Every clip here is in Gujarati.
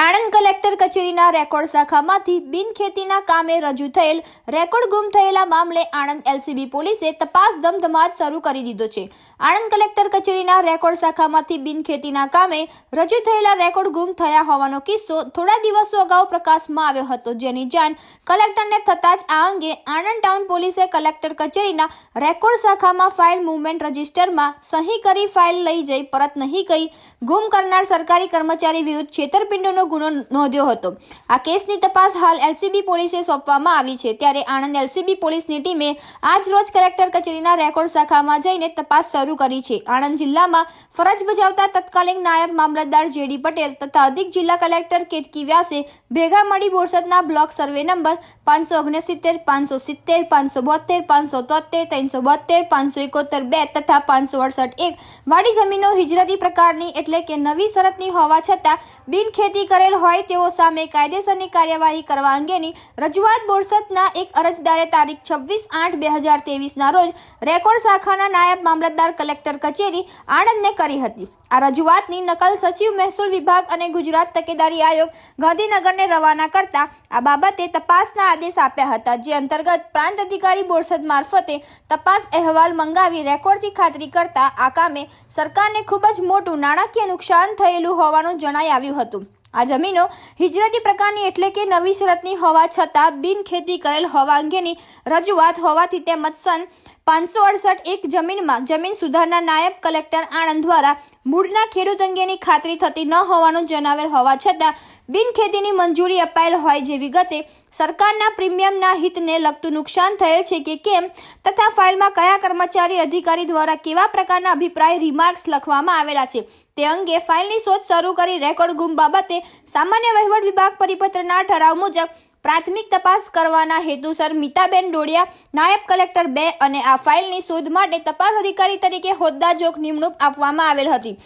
a આણંદ કલેક્ટર કચેરીના રેકોર્ડ શાખામાંથી બિનખેતીના કામે રજૂ થયેલ રેકોર્ડ ગુમ થયેલા મામલે આણંદ એલસીબી પોલીસે તપાસ ધમધમાટ શરૂ કરી દીધો છે. આણંદ કલેક્ટર કચેરીના રેકોર્ડ શાખામાંથી બિનખેતીના કામે રજૂ થયેલા રેકોર્ડ ગુમ થયા હોવાનો કિસ્સો થોડા દિવસો અગાઉ પ્રકાશમાં આવ્યો હતો. જેની જાણ કલેક્ટરને થતાં જ આ અંગે આણંદ ટાઉન પોલીસે કલેક્ટર કચેરીના રેકોર્ડ શાખામાં ફાઇલ મૂવમેન્ટ રજિસ્ટરમાં સહી કરી ફાઇલ લઈ જઈ પરત નહીં ગઈ. ગુમ કરનાર સરકારી કર્મચારી વિરુદ્ધ છેતરપિંડીનો ગુનો નોંધ્યો હતો. આ કેસની તપાસ હાલ એલસીબી પોલીસે સોંપવામાં આવી છે. ત્યારે આણંદ એલસીબી પોલીસની ટીમે આજ રોજ કલેક્ટર કચેરીના રેકોર્ડ શાખામાં જઈને તપાસ શરૂ કરી છે. આણંદ જિલ્લામાં ફરજ બજાવતા તત્કાલીન નાયબ મામલતદાર જેડી પટેલ તથા અધિક જિલ્લા કલેક્ટર કેતકી વ્યાસે ભેગા મળી બોરસદના બ્લોક સર્વે નંબર પાંચસો ઓગણસિત્તેર, પાંચસો સિત્તેર, પાંચસો બોતેર પાંચસો તોતેર ત્રણસો બોતેર પાંચસો એકોતેર બે તથા પાંચસો અડસઠ એક વાડી જમીનો હિજરતી પ્રકારની એટલે કે નવી શરતની હોવા છતાં બિનખેતી કરેલ હોય તેઓ સામે કાયદેસરની કાર્યવાહી કરવા અંગેની રજૂઆત બોરસદના એક અરજદારે તારીખ છવ્વીસ આઠ બે હજાર તેવીસના રોજ રેકોર્ડ શાખાના નાયબ મામલતદાર કલેક્ટર કચેરી આણંદને કરી હતી. આ રજૂઆતની નકલ સચિવ મહેસૂલ વિભાગ અને ગુજરાત તકેદારી આયોગ ગાંધીનગરને રવાના કરતા આ બાબતે તપાસના આદેશ આપ્યા હતા, જે અંતર્ગત પ્રાંત અધિકારી બોરસદ મારફતે તપાસ અહેવાલ મંગાવી રેકોર્ડથી ખાતરી કરતા આ કામે સરકારને ખૂબ જ મોટું નાણાકીય નુકસાન થયેલું હોવાનું જણાઈ આવ્યું હતું. આ જમીનો હિજરતી પ્રકારની એટલે કે નવી શરતની હોવા છતાં બિનખેતી કરેલ હોવા અંગેની રજૂઆત હોવાથી તેમજ સન પાંચસો અડસઠ એક જમીનમાં જમીન સુધારના નાયબ કલેક્ટર આણંદ દ્વારા મૂળના ખેડૂત અંગેની ખાતરી થતી ન હોવાનું જણાવેલ હોવા છતાં બિનખેતીની મંજૂરી અપાયેલ હોય જે વિગતે સરકારના પ્રીમિયમના હિતને લગતું નુકસાન થયેલ છે કે કેમ તથા ફાઇલમાં કયા કર્મચારી અધિકારી દ્વારા કેવા પ્રકારના અભિપ્રાય રિમાર્ક્સ લખવામાં આવેલા છે તે અંગે ફાઇલની શોધ શરૂ કરી રેકોર્ડ ગુમ બાબતે સામાન્ય વહીવટ વિભાગ પરિપત્રના ઠરાવ મુજબ પ્રાથમિક તપાસ કરવાના હેતુસર મિતાબેન ડોડિયા, નાયબ કલેક્ટર બે અને આ ફાઇલની શોધ માટે તપાસ અધિકારી તરીકે હોદ્દા જોગ નિમણૂક આપવામાં આવેલ હતી.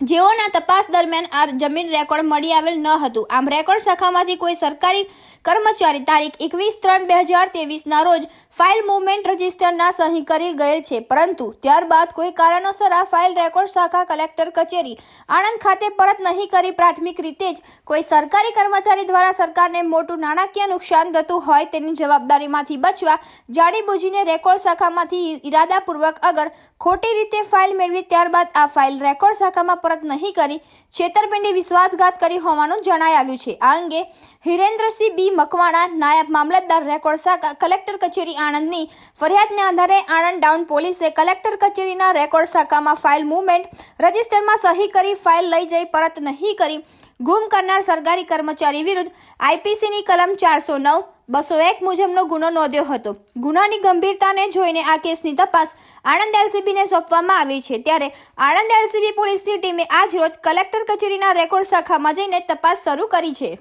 જેઓના તપાસ દરમિયાન આ જમીન રેકોર્ડ મળી આવેલ ન હતું. આમ રેકોર્ડ શાખામાંથી કોઈ સરકારી કર્મચારી તારીખ એકવીસ ત્રણ બે હજાર તેવીસના રોજ ફાઇલ મુવમેન્ટ રજિસ્ટરના સહી કરી ગયેલ છે. પરંતુ ત્યારબાદ કોઈ કારણોસર આ ફાઇલ રેકોર્ડ શાખા કલેક્ટર કચેરી આણંદ ખાતે પરત નહીં કરી પ્રાથમિક રીતે જ કોઈ સરકારી કર્મચારી દ્વારા સરકારને મોટું નાણાકીય નુકસાન થતું હોય તેની જવાબદારીમાંથી બચવા જાણીબુજીને રેકોર્ડ શાખામાંથી ઇરાદાપૂર્વક અગર ખોટી રીતે ફાઇલ મેળવી ત્યારબાદ આ ફાઇલ રેકોર્ડ શાખામાં પરત નહીં કરી છેતરપિંડી વિશ્વાસઘાત કરી હોવાનું જણાઈ આવ્યું છે. આ અંગે હિરેન્દ્રસિંહ બી મકવાણા, નાયબ મામલતદાર રેકોર્ડ શાખા, કલેક્ટર કચેરી આણંદની ફરિયાદને આધારે આણંદ ડાઉન પોલીસે કલેક્ટર કચેરીના રેકોર્ડ શાખામાં ફાઇલ મૂવમેન્ટ રજિસ્ટરમાં સહી કરી, ફાઇલ લઈ જઈ, પરત નહીં કરી. ગુમ કરનાર સરકારી કર્મચારી વિરુદ્ધ આઈપીસીની કલમ ચારસો નવ બસો એક મુજબનો ગુનો નોંધ્યો હતો. ગુનાની ગંભીરતાને જોઈને આ કેસની તપાસ આણંદ એલસીબીને સોંપવામાં આવી છે. ત્યારે આણંદ એલસીબી પોલીસની ટીમે આજ રોજ કલેક્ટર કચેરીના રેકોર્ડ શાખામાં જઈને તપાસ શરૂ કરી છે.